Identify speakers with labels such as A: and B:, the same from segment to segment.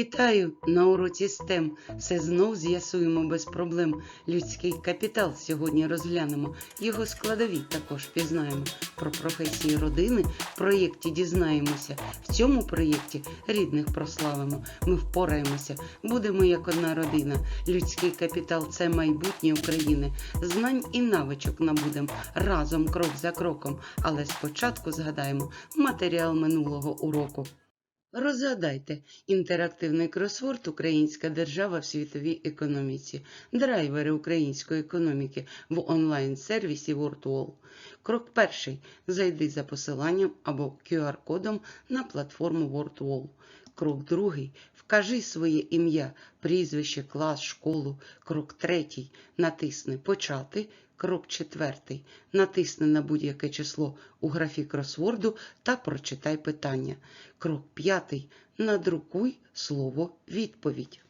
A: Вітаю на уроці STEM. Все знов з'ясуємо без проблем. Людський капітал сьогодні розглянемо. Його складові також пізнаємо. Про професії родини в проєкті дізнаємося. В цьому проєкті рідних прославимо. Ми впораємося, будемо як одна родина. Людський капітал це майбутнє України. Знань і навичок набудем разом крок за кроком. Але спочатку згадаємо матеріал минулого уроку. Розгадайте інтерактивний кросворд Українська держава в світовій економіці, драйвери української економіки в онлайн-сервісі WordWall. Крок перший. Зайди за посиланням або QR-кодом на платформу WordWall. Крок другий. Вкажи своє ім'я, прізвище, клас, школу. Крок третій. Натисни Почати. Крок четвертий. Натисни на будь-яке число у графі кросворду та прочитай питання. Крок п'ятий. Надрукуй слово відповідь.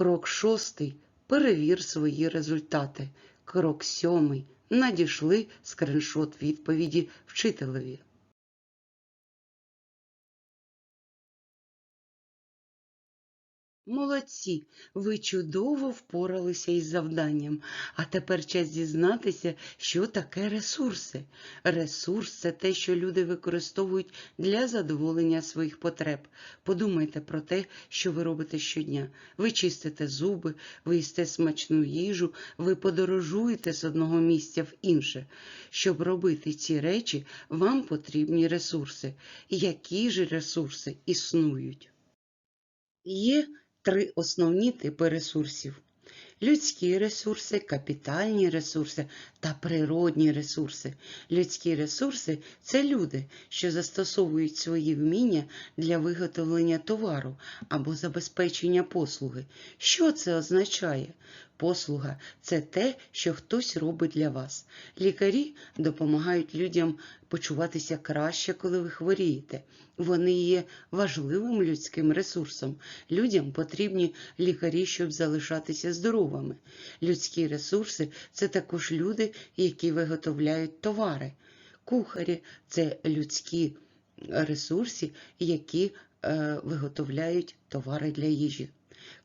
A: Крок шостий. Перевір свої результати. Крок сьомий. надійшли скриншот відповіді вчителеві. Молодці, ви чудово впоралися із завданням. А тепер час дізнатися, що таке ресурси. Ресурс це те, що люди використовують для задоволення своїх потреб. Подумайте про те, що ви робите щодня. Ви чистите зуби, ви їсте смачну їжу, ви подорожуєте з одного місця в інше. Щоб робити ці речі, вам потрібні ресурси. Які ж ресурси існують? Є три основні типи ресурсів: людські ресурси, капітальні ресурси та природні ресурси. Людські ресурси це люди, що застосовують свої вміння для виготовлення товару або забезпечення послуги. Що це означає? Послуга це те, що хтось робить для вас. Лікарі допомагають людям почуватися краще, коли ви хворієте. Вони є важливим людським ресурсом. Людям потрібні лікарі, щоб залишатися здоровими. Людські ресурси це також люди, які виготовляють товари. Кухарі це людські ресурси, які е, виготовляють товари для їжі.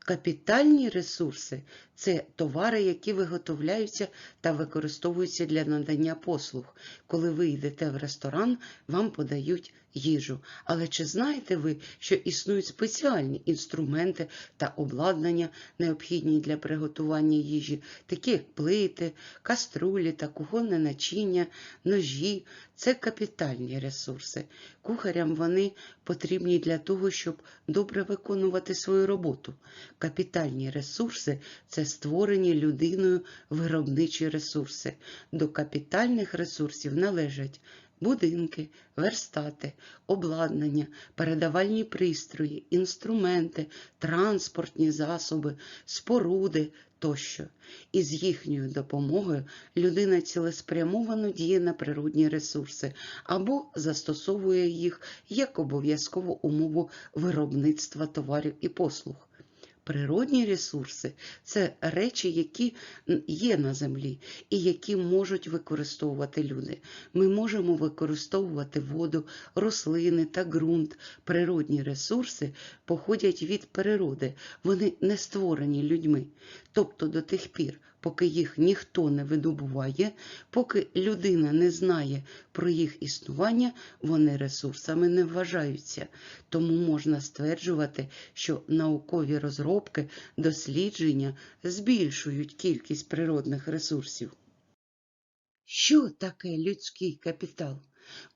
A: Капітальні ресурси це товари, які виготовляються та використовуються для надання послуг. Коли ви йдете в ресторан, вам подають їжу. Але чи знаєте ви, що існують спеціальні інструменти та обладнання, необхідні для приготування їжі, такі як плити, каструлі та кухонне начиння, ножі це капітальні ресурси. Кухарям вони потрібні для того, щоб добре виконувати свою роботу. Капітальні ресурси це створені людиною виробничі ресурси. До капітальних ресурсів належать будинки, верстати, обладнання, передавальні пристрої, інструменти, транспортні засоби, споруди тощо. І з їхньою допомогою людина цілеспрямовано діє на природні ресурси або застосовує їх як обов'язкову умову виробництва товарів і послуг. Природні ресурси це речі, які є на землі і які можуть використовувати люди. Ми можемо використовувати воду, рослини та ґрунт. Природні ресурси походять від природи, вони не створені людьми. Тобто до тих пір, поки їх ніхто не видобуває, поки людина не знає про їх існування, вони ресурсами не вважаються. Тому можна стверджувати, що наукові розробки, дослідження збільшують кількість природних ресурсів. Що таке людський капітал?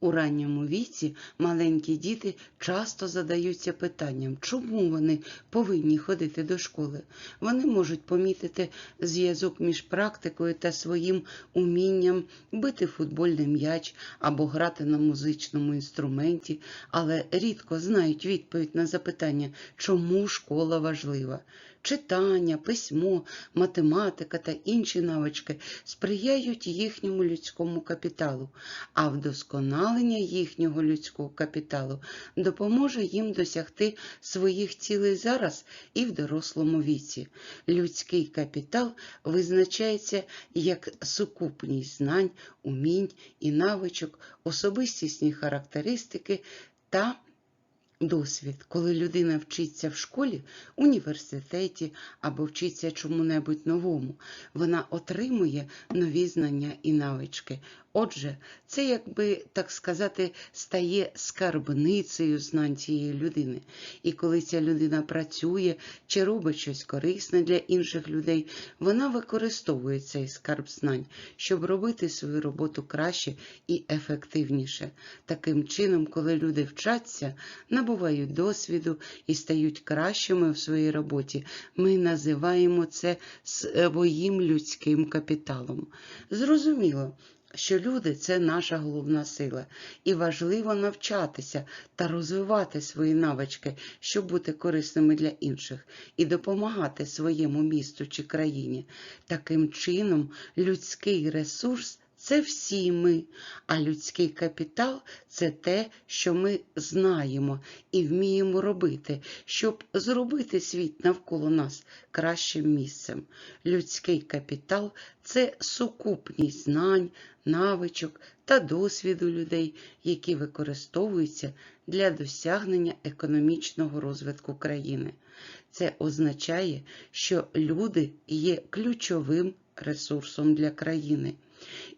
A: У ранньому віці маленькі діти часто задаються питанням, чому вони повинні ходити до школи. Вони можуть помітити зв'язок між практикою та своїм умінням бити футбольний м'яч або грати на музичному інструменті, але рідко знають відповідь на запитання, чому школа важлива. Читання, письмо, математика та інші навички сприяють їхньому людському капіталу, а вдосконалення їхнього людського капіталу допоможе їм досягти своїх цілей зараз і в дорослому віці. Людський капітал визначається як сукупність знань, умінь і навичок, особистісні характеристики та Досвід, коли людина вчиться в школі, університеті або вчиться чому-небудь новому, вона отримує нові знання і навички. Отже, це, якби так сказати, стає скарбницею знань цієї людини. І коли ця людина працює чи робить щось корисне для інших людей, вона використовує цей скарб знань, щоб робити свою роботу краще і ефективніше. Таким чином, коли люди вчаться, набувають досвіду і стають кращими в своїй роботі, ми називаємо це своїм людським капіталом. Зрозуміло що люди це наша головна сила, і важливо навчатися та розвивати свої навички, щоб бути корисними для інших, і допомагати своєму місту чи країні. Таким чином, людський ресурс. Це всі ми, а людський капітал це те, що ми знаємо і вміємо робити, щоб зробити світ навколо нас кращим місцем. Людський капітал це сукупність знань, навичок та досвіду людей, які використовуються для досягнення економічного розвитку країни. Це означає, що люди є ключовим ресурсом для країни,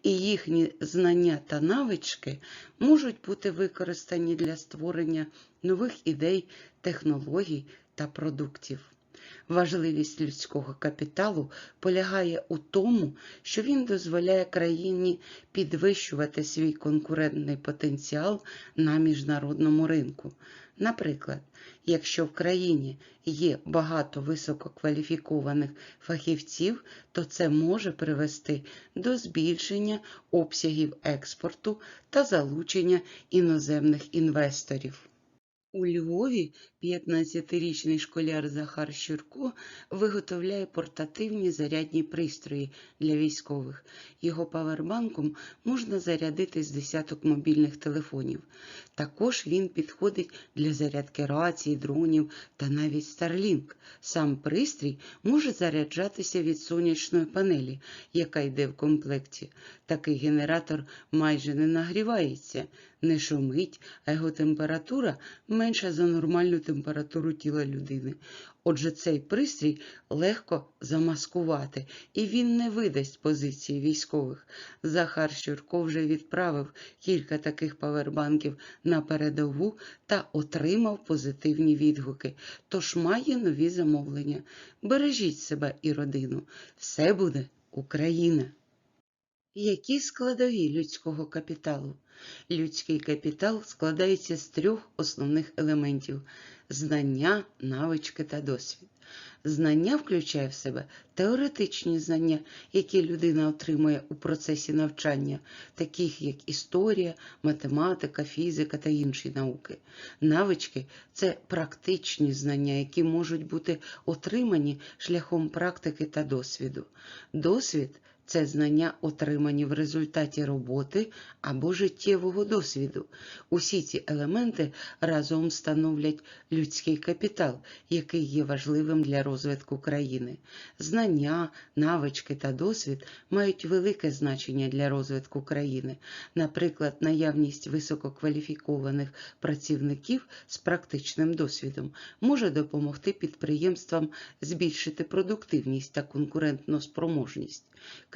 A: і їхні знання та навички можуть бути використані для створення нових ідей, технологій та продуктів. Важливість людського капіталу полягає у тому, що він дозволяє країні підвищувати свій конкурентний потенціал на міжнародному ринку. Наприклад, якщо в країні є багато висококваліфікованих фахівців, то це може привести до збільшення обсягів експорту та залучення іноземних інвесторів. У Львові 15-річний школяр Захар Щурко виготовляє портативні зарядні пристрої для військових. Його павербанком можна зарядити з десяток мобільних телефонів. Також він підходить для зарядки рацій, дронів та навіть Starlink. Сам пристрій може заряджатися від сонячної панелі, яка йде в комплекті. Такий генератор майже не нагрівається, не шумить, а його температура менша за нормальну температуру тіла людини. Отже, цей пристрій легко замаскувати, і він не видасть позиції військових. Захар Щурко вже відправив кілька таких павербанків на передову та отримав позитивні відгуки. Тож має нові замовлення. Бережіть себе і родину. Все буде Україна! Які складові людського капіталу? Людський капітал складається з трьох основних елементів знання, навички та досвід. Знання включає в себе теоретичні знання, які людина отримує у процесі навчання, таких як історія, математика, фізика та інші науки. Навички це практичні знання, які можуть бути отримані шляхом практики та досвіду. Досвід це знання, отримані в результаті роботи або життєвого досвіду. Усі ці елементи разом становлять людський капітал, який є важливим для розвитку країни. Знання, навички та досвід мають велике значення для розвитку країни. Наприклад, наявність висококваліфікованих працівників з практичним досвідом може допомогти підприємствам збільшити продуктивність та конкурентну спроможність.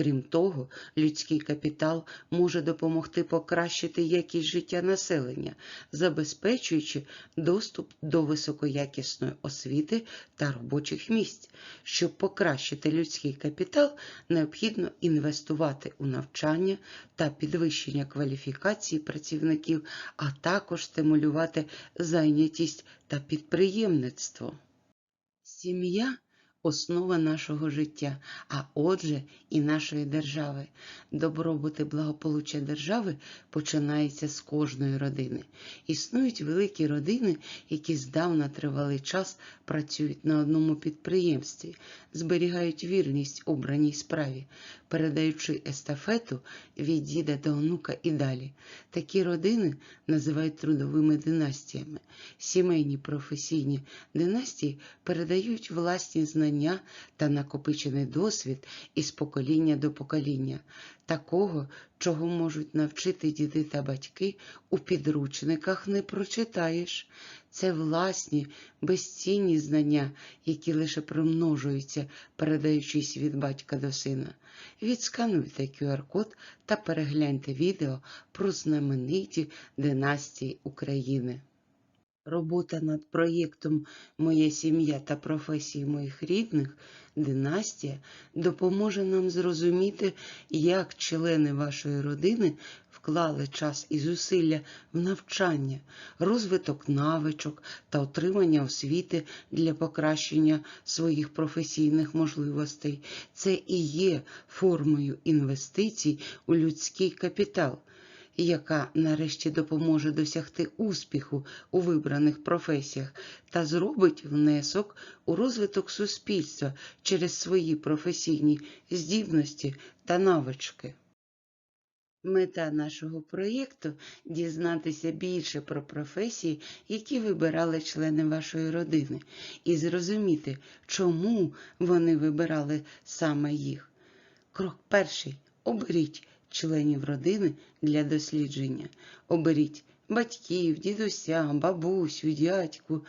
A: Крім того, людський капітал може допомогти покращити якість життя населення, забезпечуючи доступ до високоякісної освіти та робочих місць. Щоб покращити людський капітал, необхідно інвестувати у навчання та підвищення кваліфікації працівників, а також стимулювати зайнятість та підприємництво. Сім'я основа нашого життя, а отже, і нашої держави. Добробут і благополуччя держави починається з кожної родини. Існують великі родини, які здавна тривалий час працюють на одному підприємстві, зберігають вірність обраній справі, передаючи естафету від діда до онука і далі. Такі родини називають трудовими династіями. Сімейні професійні династії передають власні знання та накопичений досвід із покоління до покоління, такого, чого можуть навчити діди та батьки, у підручниках не прочитаєш. Це власні безцінні знання, які лише примножуються, передаючись від батька до сина. Відскануйте QR-код та перегляньте відео про знамениті династії України. Робота над проєктом Моя сім'я та професії моїх рідних династія допоможе нам зрозуміти, як члени вашої родини вклали час і зусилля в навчання, розвиток навичок та отримання освіти для покращення своїх професійних можливостей. Це і є формою інвестицій у людський капітал яка нарешті допоможе досягти успіху у вибраних професіях та зробить внесок у розвиток суспільства через свої професійні здібності та навички. Мета нашого проєкту дізнатися більше про професії, які вибирали члени вашої родини, і зрозуміти, чому вони вибирали саме їх. Крок перший оберіть членів родини для дослідження. Оберіть батьків, дідуся, бабусю, дядьку,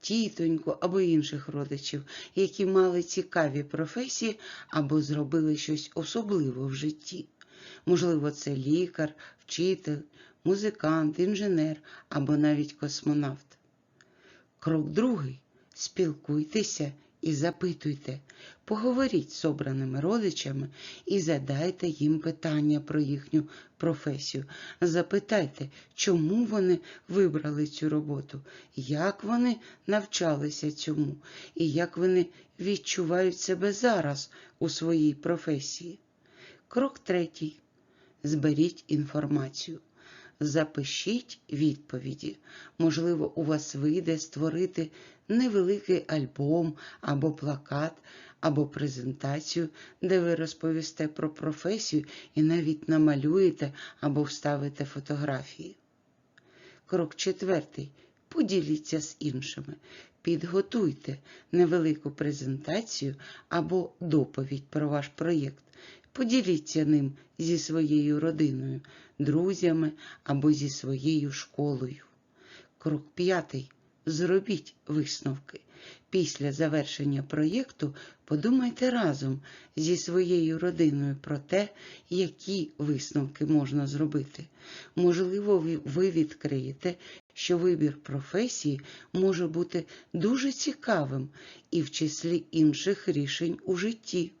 A: тітоньку або інших родичів, які мали цікаві професії або зробили щось особливе в житті. Можливо, це лікар, вчитель, музикант, інженер або навіть космонавт. Крок другий спілкуйтеся і запитуйте, поговоріть з обраними родичами і задайте їм питання про їхню професію. Запитайте, чому вони вибрали цю роботу, як вони навчалися цьому, і як вони відчувають себе зараз у своїй професії. Крок третій. Зберіть інформацію. Запишіть відповіді. Можливо, у вас вийде створити невеликий альбом або плакат, або презентацію, де ви розповісте про професію і навіть намалюєте або вставите фотографії. Крок четвертий. Поділіться з іншими. Підготуйте невелику презентацію або доповідь про ваш проєкт. Поділіться ним зі своєю родиною, друзями або зі своєю школою. Крок п'ятий. Зробіть висновки. Після завершення проєкту подумайте разом зі своєю родиною про те, які висновки можна зробити. Можливо, ви відкриєте, що вибір професії може бути дуже цікавим і в числі інших рішень у житті.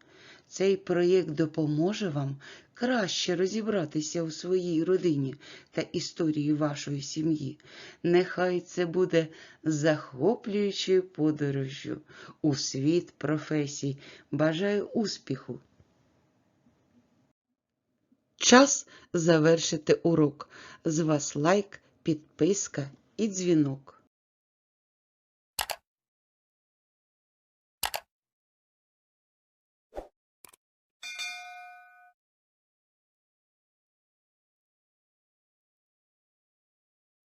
A: Цей проєкт допоможе вам краще розібратися у своїй родині та історії вашої сім'ї. Нехай це буде захоплюючою подорожжю у світ професій. Бажаю успіху! Час завершити урок. З вас лайк, підписка і дзвінок.